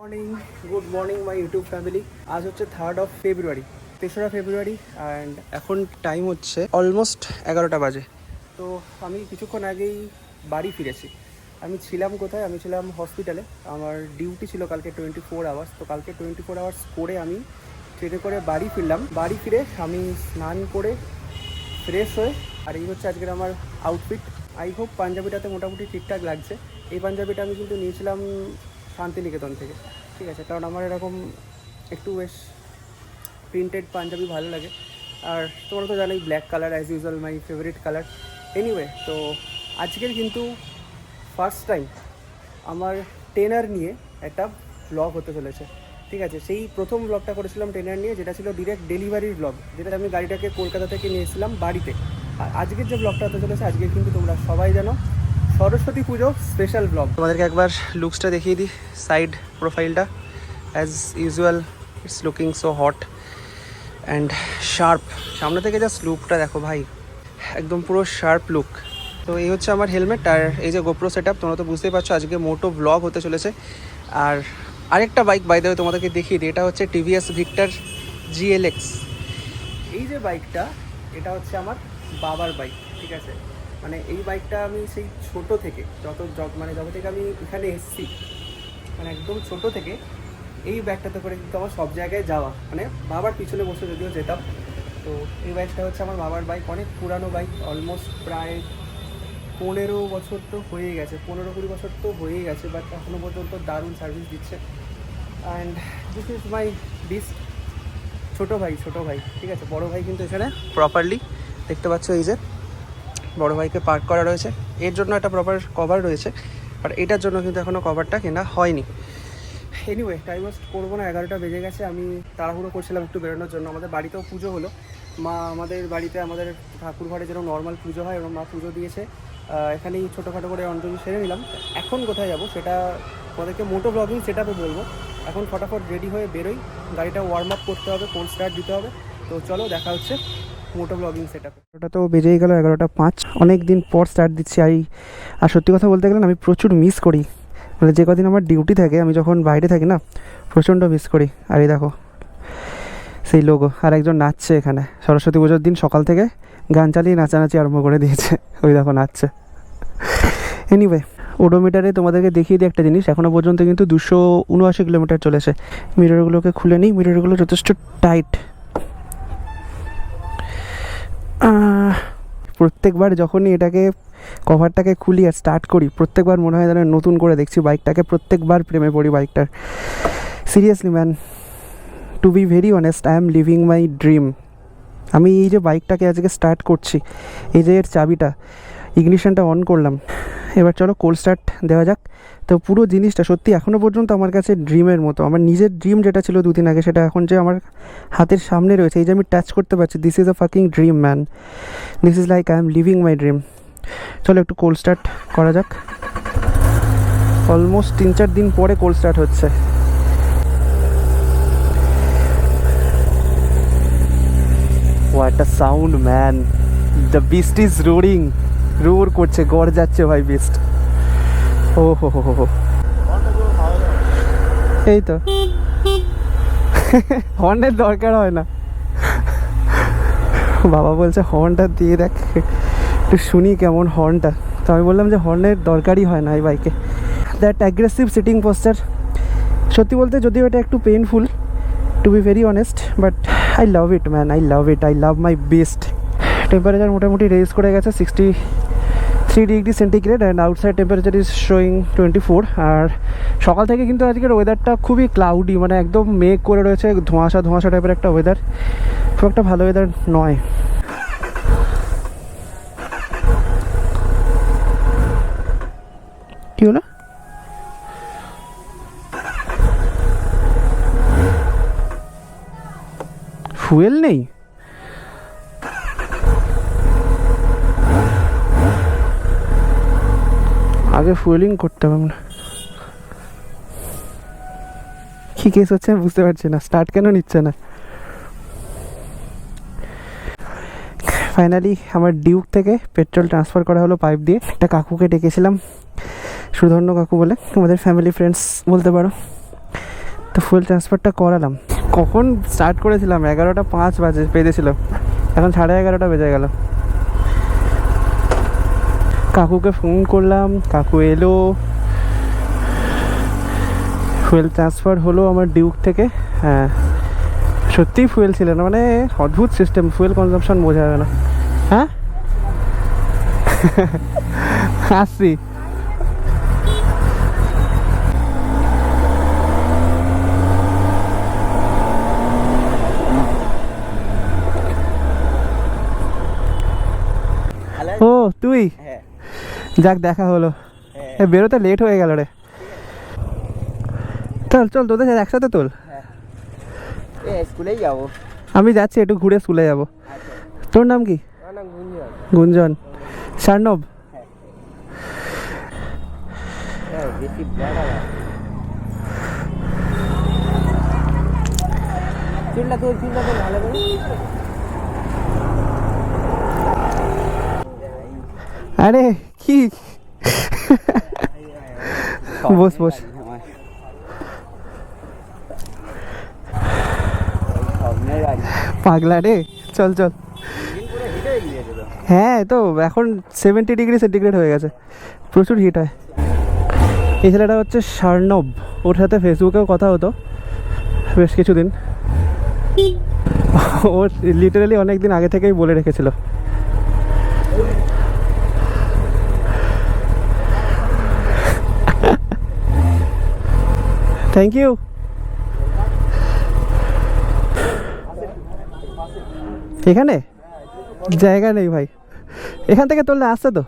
Morning good morning my YouTube family আজ হচ্ছে third of February তেসরা ফেব্রুয়ারি অ্যান্ড এখন টাইম হচ্ছে অলমোস্ট এগারোটা বাজে। তো আমি কিছুক্ষণ আগেই বাড়ি ফিরেছি। আমি ছিলাম কোথায়? আমি ছিলাম হসপিটালে আমার ডিউটি ছিল কালকে টোয়েন্টি ফোর আওয়ার্স তো কালকে টোয়েন্টি ফোর আওয়ার্স করে আমি ট্রেনে করে বাড়ি ফিরলাম। বাড়ি ফিরে আমি স্নান করে ফ্রেশ হয়ে, আর এই হচ্ছে আজকের আমার আউটফিট আই হোপ পাঞ্জাবিটাতে মোটামুটি ঠিকঠাক লাগছে। এই পাঞ্জাবিটা আমি কিন্তু নিয়েছিলাম শান্তিনিকেতন থেকে। ঠিক আছে, কারণ আমার এরকম একটু বেশ প্রিন্টেড পাঞ্জাবি ভালো লাগে। আর তোমরা তো জানোই black colour as usual my favourite colour anyway তো আজকের কিন্তু ফার্স্ট টাইম আমার টেনার নিয়ে একটা ব্লগ হতে চলেছে। ঠিক আছে, সেই প্রথম ব্লগটা করেছিলাম টেনার নিয়ে, যেটা ছিল ডিরেক্ট ডেলিভারির ব্লগ যেটা আমি গাড়িটাকে কলকাতা থেকে নিয়ে এসেছিলাম বাড়িতে। আর আজকের যে ব্লগটা হতে চলেছে, আজকে কিন্তু তোমরা সবাই জানো সরস্বতী পুজো স্পেশাল ব্লগ তোমাদেরকে একবার লুকসটা দেখিয়ে দিই সাইড প্রোফাইলটা as usual it's looking so hot and sharp সামনে থেকে যা লুকটা দেখো ভাই, একদম পুরো শার্প লুক তো এই হচ্ছে আমার হেলমেট আর এই যে গোপ্রো সেট আপ তোমরা তো বুঝতেই পারছ, আজকে মোটো ব্লগ হতে চলেছে। আর আরেকটা বাইক বাই দেবে তোমাদেরকে দেখিয়ে দিই, এটা হচ্ছে টিভিএস ভিক্টর জিএলএক্স এই যে বাইকটা এটা হচ্ছে আমার বাবার বাইক ঠিক আছে? মানে এই বাইকটা আমি সেই ছোট থেকে যত মানে যত থেকে আমি এখানে এসেছি মানে একদম ছোট থেকে এই ব্যাগটাতে করে কিন্তু আমার সব জায়গায় যাওয়া। মানে বাবার পিছনে বসে যদিও যেতাম, তো এই বাইকটা হচ্ছে আমার বাবার বাইক অনেক পুরানো বাইক অলমোস্ট প্রায় পনেরো বছর তো হয়ে গেছে, পনেরো কুড়ি বছর তো হয়েই গেছে বাট এখনও পর্যন্ত দারুণ সার্ভিস দিচ্ছে। And this is my beast ছোটো ভাই ছোটো ভাই, ঠিক আছে? বড় ভাই কিন্তু এখানে প্রপারলি দেখতে পাচ্ছ এই যে। বড় ভাইকে পার্ক করা রয়েছে। এর জন্য একটা প্রপার কভার রয়েছে বাট এটার জন্য কিন্তু এখনও কভারটা কেনা হয়নি। এনিওয়ে টাইম ওয়েস্ট করব না, এগারোটা বেজে গেছে, আমি তাড়াহুড়ো করছিলাম একটু বেরোনোর জন্য। আমাদের বাড়িতেও পুজো হলো। মা আমাদের বাড়িতে আমাদের ঠাকুর ঘরে যেরকম নর্মাল পুজো হয় এবং মা পুজো দিয়েছে। এখানেই ছোটোখাটো করে অঞ্জলি সেরে নিলাম। এখন কোথায় যাব সেটা তোমাদেরকে মোটো ব্লগিং সেটা বলব। এখন ফটাফট রেডি হয়ে বেরোই। গাড়িটা ওয়ার্ম আপ করতে হবে কোল্ড স্টার্ট দিতে হবে। তো চলো, দেখা হচ্ছে। মোটো ব্লগিং সেট আপে ওটা তো বেজেই গেল, এগারোটা পাঁচ। অনেক দিন পর স্টার্ট দিচ্ছি। আই আর সত্যি কথা বলতে গেলে আমি প্রচুর মিস করি। মানে যে কদিন আমার ডিউটি থাকে, আমি যখন বাইরে থাকি না, প্রচণ্ড মিস করি। আর এই দেখো, সেই লোগো আর একজন নাচছে এখানে। সরস্বতী পুজোর দিন সকাল থেকে গান চালিয়ে নাচানাচি আরম্ভ করে দিয়েছে। ওই দেখো, নাচছে। এনিওয়ে ওডোমিটারে তোমাদেরকে দেখিয়ে দিই একটা জিনিস। এখনও পর্যন্ত কিন্তু দুশো উনআশি কিলোমিটার চলেছে। মিররগুলোকে খুলে নিই। মিররগুলো যথেষ্ট টাইট প্রত্যেকবার যখনই এটাকে কভারটাকে খুলি আর স্টার্ট করি, প্রত্যেকবার মনে হয় যেন নতুন করে দেখছি বাইকটাকে প্রত্যেকবার প্রেমে পড়ি বাইকটার seriously man to be very honest I am living my dream আমি এই যে বাইকটাকে আজকে স্টার্ট করছি, এই যে এর চাবিটা ইগনিশনটা অন করলাম। এবার চলো কোল্ড স্টার্ট দেওয়া যাক। তো পুরো জিনিসটা সত্যি এখনও পর্যন্ত আমার কাছে ড্রিমের মতো। আমার নিজের ড্রিম যেটা ছিল দুদিন আগে, সেটা এখন যে আমার হাতের সামনে রয়েছে, এই যে আমি টাচ করতে পারছি this is a fucking dream man this is like I am living my dream চলো একটু কোল্ড স্টার্ট করা যাক। অলমোস্ট তিন চার দিন পরে কোল্ড স্টার্ট হচ্ছে। What a sound man the beast is roaring roar করছে, গড় যাচ্ছে ভাই বেস্ট ও হো হো হো এই তো। হর্নের দরকার হয় না। বাবা বলছে হর্নটা দিয়ে দেখ, একটু শুনি কেমন হর্নটা তো আমি বললাম যে হর্নের দরকারই হয় না এই বাইকে দ্যাট অ্যাগ্রেসিভ সিটিং পোস্টার সত্যি বলতে যদিও এটা একটু painful to be very honest but I love it man I love it I love my best temperature মোটামুটি রেজ করে গেছে sixty three degree centigrade and outside temperature is showing twenty four আর সকাল থেকে কিন্তু আজকের ওয়েদারটা খুবই ক্লাউডি মানে একদম মেঘ করে রয়েছে, ধোঁয়াশা ধোঁয়াশা টাইপের একটা ওয়েদার খুব একটা ভালো ওয়েদার নয়। কি হলো? ফুয়েল নেই? আগে ফুয়েলিং করতে হবে না কি কেস হচ্ছে আমি বুঝতে পারছি না। স্টার্ট কেন নিচ্ছে না? ফাইনালি আমার ডিউক থেকে পেট্রোল ট্রান্সফার করা হলো পাইপ দিয়ে। একটা কাকুকে ডেকেছিলাম। সুধর্ণ কাকু বলে আমাদের ফ্যামিলি ফ্রেন্ডস বলতে পারো। তো ফুল ট্রান্সফারটা করালাম। কখন স্টার্ট করেছিলাম? এগারোটা পাঁচ বাজে বেজেছিল এখন সাড়ে এগারোটা বেজে গেল। কাকুকে ফোন করলাম, কাকু এলো। ফুয়েল ট্রান্সফার হলো আমার ডিউক থেকে। হ্যাঁ সত্যিই ফুয়েল ছিল না মানে অদ্ভুত সিস্টেম ফুয়েল কনজাম্পশন বোঝা যাবে না। হ্যাঁ? আসছি ও তুই হ্যাঁ যাক দেখা হলো। এ, বেরোতে লেট হয়ে গেল রে। চল চল তোদের সাথে একসাথে তোল। এ স্কুলেই যাব। আমি যাচ্ছি একটু ঘুরে স্কুলে যাব। তোর নাম কি? গুঞ্জন। সার্নব। হ্যাঁ। আরে কি বস বস। পাগলা রে, চল চল। হ্যাঁ তো এখন সেভেন্টি ডিগ্রি সেন্টিগ্রেড হয়ে গেছে। প্রচুর হিট হয়। এই ছেলেটা হচ্ছে সার্নব ওর সাথে ফেসবুকেও কথা হতো বেশ কিছুদিন। ও লিটারালি অনেক দিন আগে থেকেই বলে রেখেছিল। থ্যাংক ইউ এখানে? জায়গা নেই ভাই। এখান থেকে তুললে আসছে তো?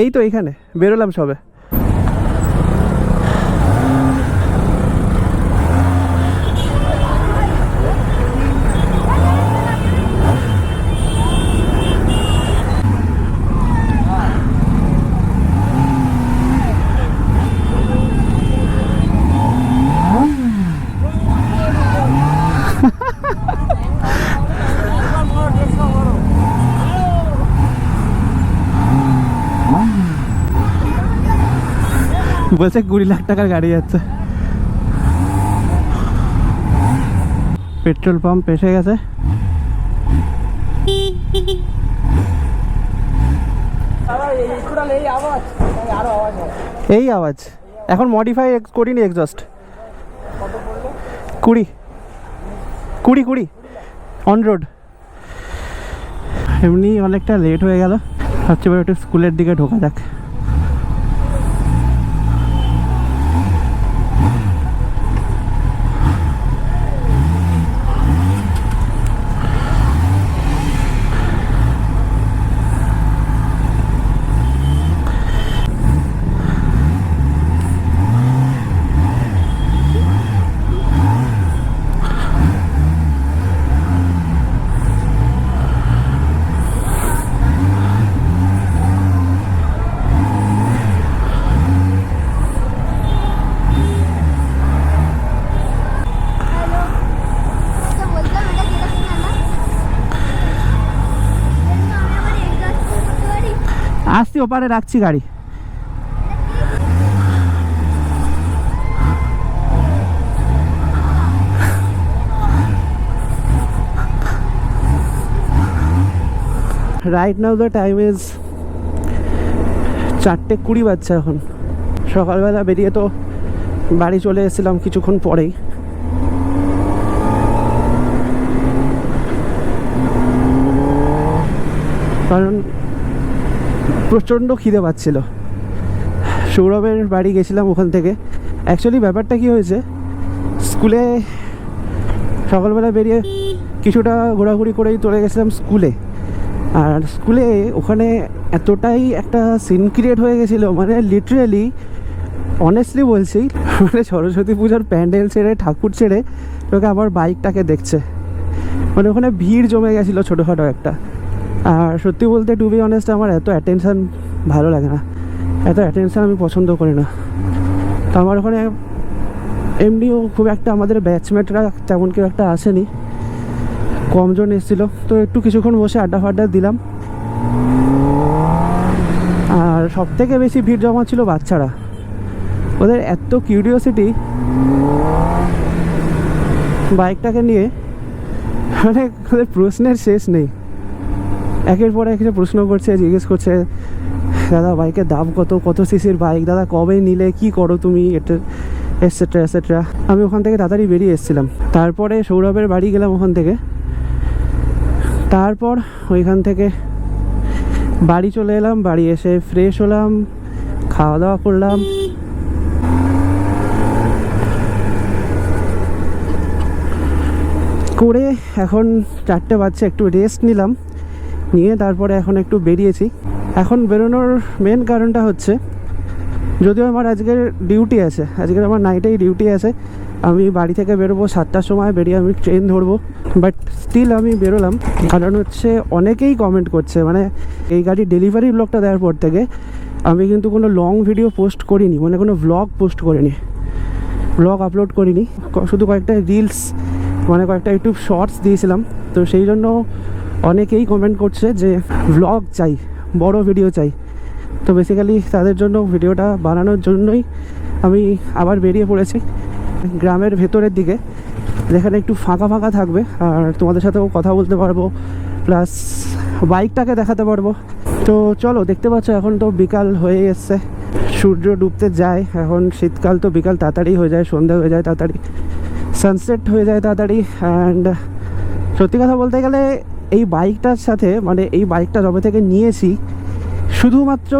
এই তো এখানে। বেরোলাম সবে। বলছে কুড়ি লাখ টাকার গাড়ি যাচ্ছে। পেট্রোল পাম্প এসে গেছে। এই আওয়াজ। এখন মডিফাই করিনি এক্সস্ট কুড়ি। কুড়ি কুড়ি। অন রোড এমনি অনেকটা লেট হয়ে গেল। ভাবছি এবার একটু স্কুলের দিকে ঢোকা যাক। আসছি, ওপারে রাখছি গাড়ি। Right now the time is চারটে কুড়ি বাজছে এখন। সকালবেলা বেরিয়ে তো বাড়ি চলে এসেছিলাম কিছুক্ষণ পরেই। কারণ প্রচণ্ড খিদে পাচ্ছিল। সৌরভের বাড়ি গেছিলাম ওখান থেকে। অ্যাকচুয়ালি ব্যাপারটা কি হয়েছে? স্কুলে সকালবেলা বেরিয়ে কিছুটা ঘোরাঘুরি করেই চলে গেছিলাম স্কুলে। আর স্কুলে ওখানে এতটাই একটা সিন ক্রিয়েট হয়ে গেছিল মানে লিটারেলি অনেস্টলি বলছি মানে সরস্বতী পুজোর প্যান্ডেল ছেড়ে, ঠাকুর ছেড়ে, লোকে আমার বাইকটাকে দেখছে। মানে ওখানে ভিড় জমে গেছিল ছোটোখাটো একটা। আর সত্যি বলতে টু বি অনেস্ট আমার এত অ্যাটেনশান ভালো লাগে না। এত অ্যাটেনশান আমি পছন্দ করি না। তো আমার ওখানে এমনিও খুব একটা আমাদের ব্যাচমেটরা তেমন কেউ একটা আসেনি। কমজন এসেছিল। তো একটু কিছুক্ষণ বসে আড্ডা ফাড্ডা দিলাম। আর সব থেকে বেশি ভিড় জমা ছিল বাচ্চারা। ওদের এত কিউরিওসিটি বাইকটাকে নিয়ে মানে ওদের প্রশ্নের শেষ নেই। একের পর এক প্রশ্ন করছে, জিজ্ঞেস করছে, দাদা, বাইকের দাম কত? কত সিসির বাইক? দাদা, কবে নিলে? কি করো তুমি? এটা এটসেট্রা এটসেট্রা আমি ওখান থেকে তাড়াতাড়ি বেরিয়ে এসেছিলাম। তারপরে সৌরভের বাড়ি গেলাম ওখান থেকে। তারপর ওইখান থেকে বাড়ি চলে এলাম, বাড়ি এসে ফ্রেশ হলাম, খাওয়া দাওয়া করলাম। করে এখন চারটে বাজছে, একটু রেস্ট নিলাম। নিয়ে তারপরে এখন একটু বেরিয়েছি। এখন বেরোনোর মেন কারণটা হচ্ছে, যদিও আমার আজকের ডিউটি আছে, আজকের আমার নাইটেই ডিউটি আছে, আমি বাড়ি থেকে বেরোবো সাতটার সময়, বেরিয়ে আমি ট্রেন ধরবো বাট স্টিল আমি বেরোলাম। কারণ হচ্ছে অনেকেই কমেন্ট করছে মানে এই গাড়ি ডেলিভারি ব্লগটা দেওয়ার পর থেকে আমি কিন্তু কোনো লং ভিডিও পোস্ট করিনি মানে কোনো ব্লগ পোস্ট করিনি। ব্লগ আপলোড করিনি শুধু কয়েকটা রিলস মানে কয়েকটা ইউটিউব শর্টস দিয়েছিলাম। তো সেই জন্য অনেকেই কমেন্ট করছে যে ব্লগ চাই, বড় ভিডিও চাই। তো বেসিক্যালি তাদের জন্য ভিডিওটা বানানোর জন্যই আমি আবার বেরিয়ে পড়েছি গ্রামের ভেতরের দিকে। যেখানে একটু ফাঁকা ফাঁকা থাকবে, আর তোমাদের সাথেও কথা বলতে পারব প্লাস বাইকটাকে দেখাতে পারব। তো চলো, দেখতে পাচ্ছ এখন তো বিকাল হয়ে এসছে। সূর্য ডুবতে যায়, এখন শীতকাল তো বিকাল তাড়াতাড়ি হয়ে যায় সন্ধ্যা হয়ে যায় তাড়াতাড়ি। সানসেট হয়ে যায় তাড়াতাড়ি অ্যান্ড সত্যি কথা বলতে গেলে এই বাইকটার সাথে মানে এই বাইকটা যবে থেকে নিয়েছি, শুধুমাত্র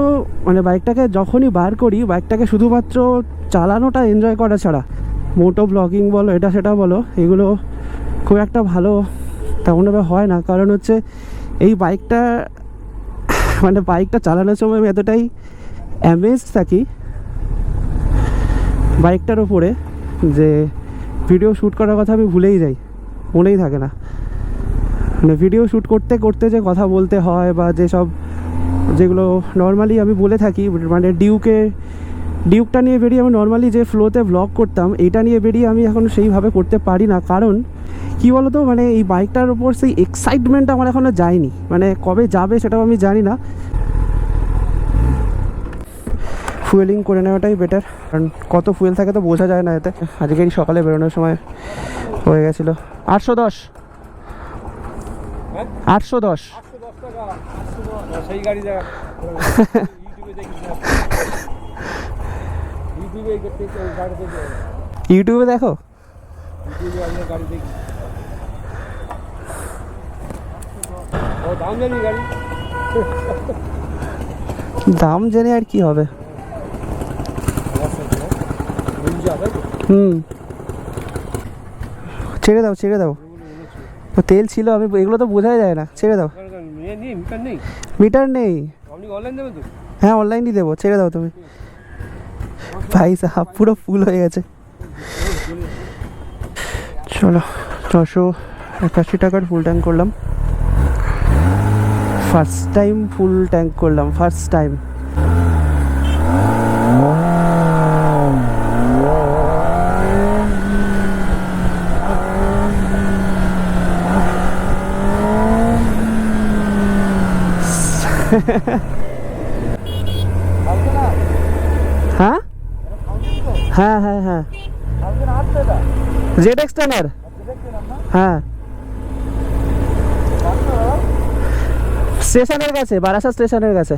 মানে বাইকটাকে যখনই বার করি, বাইকটাকে শুধুমাত্র চালানোটা এনজয় করা ছাড়া, মোটো ব্লগিং বলো, এটা সেটা বলো, এগুলো খুব একটা ভালো তেমনভাবে হয় না। কারণ হচ্ছে এই বাইকটা মানে বাইকটা চালানোর সময় আমি এতটাই অ্যামেজ থাকি বাইকটার ওপরে যে ভিডিও শ্যুট করার কথা আমি ভুলেই যাই, মনেই থাকে না। মানে ভিডিও শ্যুট করতে করতে যে কথা বলতে হয় বা যেসব যেগুলো নর্মালি আমি বলে থাকি মানে ডিউকে ডিউকটা নিয়ে বেরিয়ে আমি নর্মালি যে ফ্লোতে ব্লগ করতাম, এটা নিয়ে বেরিয়ে আমি এখন সেইভাবে করতে পারি না। কারণ কি বলতো মানে এই বাইকটার ওপর সেই এক্সাইটমেন্ট আমার এখনও যায়নি। মানে কবে যাবে সেটাও আমি জানি না। ফুয়েলিং করে নেওয়াটাই বেটার কারণ কত ফুয়েল থাকে তো বোঝা যায় না এতে। আজকেরই সকালে বেরোনোর সময় হয়ে গেছিল। আটশো দশ। আটশো দশ। ইউটিউবে দেখে দাম জানি আর কি হবে? হুম। ছেড়ে দাও ছেড়ে দাও। তেল ছিল, আমি এগুলো তো বোঝাই যায় না, ছেড়ে দাও। মিটার নেই। হ্যাঁ অনলাইনই দেবো, ছেড়ে দাও তুমি। ভাই সাহাব, পুরো ফুল হয়ে গেছে। চলো, ছশো একাশি টাকার ফুল ট্যাঙ্ক করলাম। ফার্স্ট টাইম ফুল ট্যাঙ্ক করলাম ফার্স্ট টাইম হ্যাঁ? হ্যাঁ হ্যাঁ হ্যাঁ। জেড এক্সটেনার হ্যাঁ। স্টেশনের কাছে বারাসা স্টেশনের কাছে।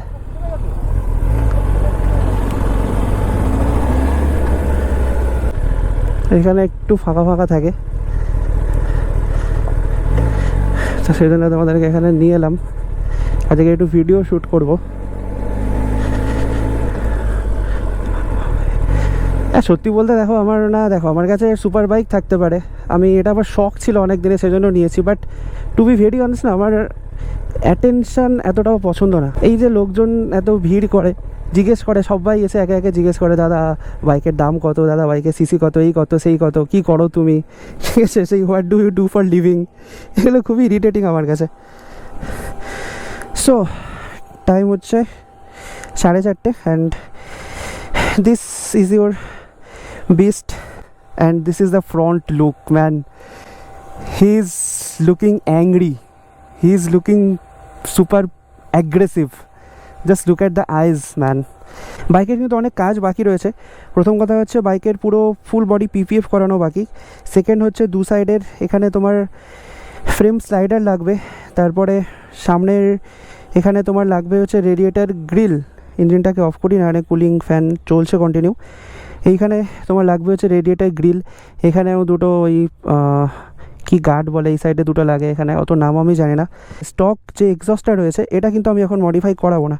এখানে একটু ফাঁকা ফাঁকা থাকে। সেই জন্য তোমাদেরকে এখানে নিয়ে এলাম। আজকে একটু ভিডিও শ্যুট করব। হ্যাঁ সত্যি বলতে দেখো, আমার না, দেখো, আমার কাছে সুপার বাইক থাকতে পারে। আমি এটা আমার শখ ছিল অনেক দিনে সেজন্য নিয়েছি but to be very honest না, আমার অ্যাটেনশান এতটাও পছন্দ না। এই যে লোকজন এত ভিড় করে, জিজ্ঞেস করে, সবাই এসে একে একে জিজ্ঞেস করে, দাদা বাইকের দাম কত? দাদা বাইকের সিসি কত? এই কত? সেই কত? কি করো তুমি? ঠিক আছে সেই what do you do for living এগুলো খুবই ইরিটেটিং আমার কাছে। সো টাইম হচ্ছে সাড়ে চারটে and this is your beast and this is the front look man he is looking angry he is looking super aggressive just look at the eyes man বাইকের কিন্তু অনেক কাজ বাকি রয়েছে। প্রথম কথা হচ্ছে বাইকের পুরো ফুল বডি পিপিএফ করানো বাকি। সেকেন্ড হচ্ছে দু সাইডের এখানে তোমার ফ্রেম স্লাইডার লাগবে, তারপরে সামনের এখানে তোমার লাগবে হচ্ছে রেডিয়েটার গ্রিল। ইঞ্জিনটাকে অফ করি না কুলিং ফ্যান চলছে কন্টিনিউ এইখানে তোমার লাগবে হচ্ছে রেডিয়েটার গ্রিল। এখানেও দুটো ওই কি গার্ড বলে, এই সাইডে দুটো লাগে এখানে, অত নাম আমি জানি না। স্টক যে এক্সস্টটা রয়েছে, এটা কিন্তু আমি এখন মডিফাই করাবো না।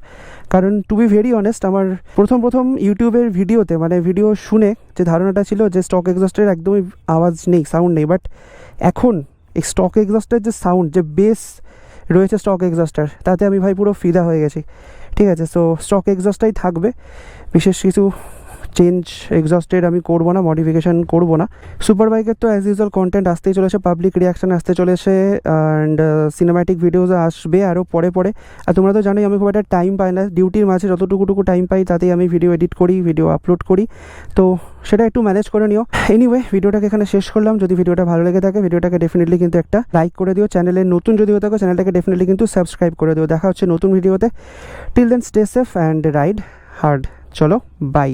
কারণ টু বি ভেরি অনেস্ট আমার প্রথম প্রথম ইউটিউবের ভিডিওতে মানে ভিডিও শুনে যে ধারণাটা ছিল যে স্টক এক্সস্টের একদমই আওয়াজ নেই সাউন্ড নেই বাট এখন এই স্টক এক্সস্টার যে সাউন্ড যে বেস রয়েছে স্টক এক্সস্টার তাতে আমি ভাই পুরো ফিদা হয়ে গেছি। ঠিক আছে সো স্টক এক্সস্টাই থাকবে। বিশেষ কিছু চেঞ্জ এক্সস্টেড আমি করব না মডিফিকেশান করব না। সুপার বাইকের তো অ্যাজ ইউজুয়াল কন্টেন্ট আসতেই চলেছে পাবলিক রিয়াকশান আসতে চলেছে অ্যান্ড সিনেম্যাটিক ভিডিওস আসবে আরও পরে পরে। আর তোমরা তো জানোই আমি খুব একটা টাইম পাই না ডিউটির মাঝে যতটুকুটুকু টাইম পাই তাতেই আমি ভিডিও এডিট করি ভিডিও আপলোড করি। তো সেটা একটু ম্যানেজ করে নিও। এনিওয়ে ভিডিওটাকে এখানে শেষ করলাম। যদি ভিডিওটা ভালো লেগে থাকে, ভিডিওটাকে ডেফিনেটলি কিন্তু একটা লাইক করে দিও। চ্যানেলে নতুন যদি থাকো চ্যানেলটাকে ডেফিনেটলি কিন্তু সাবস্ক্রাইব করে দিও। দেখা হচ্ছে নতুন ভিডিওতে till then stay safe and ride hard চলো বাই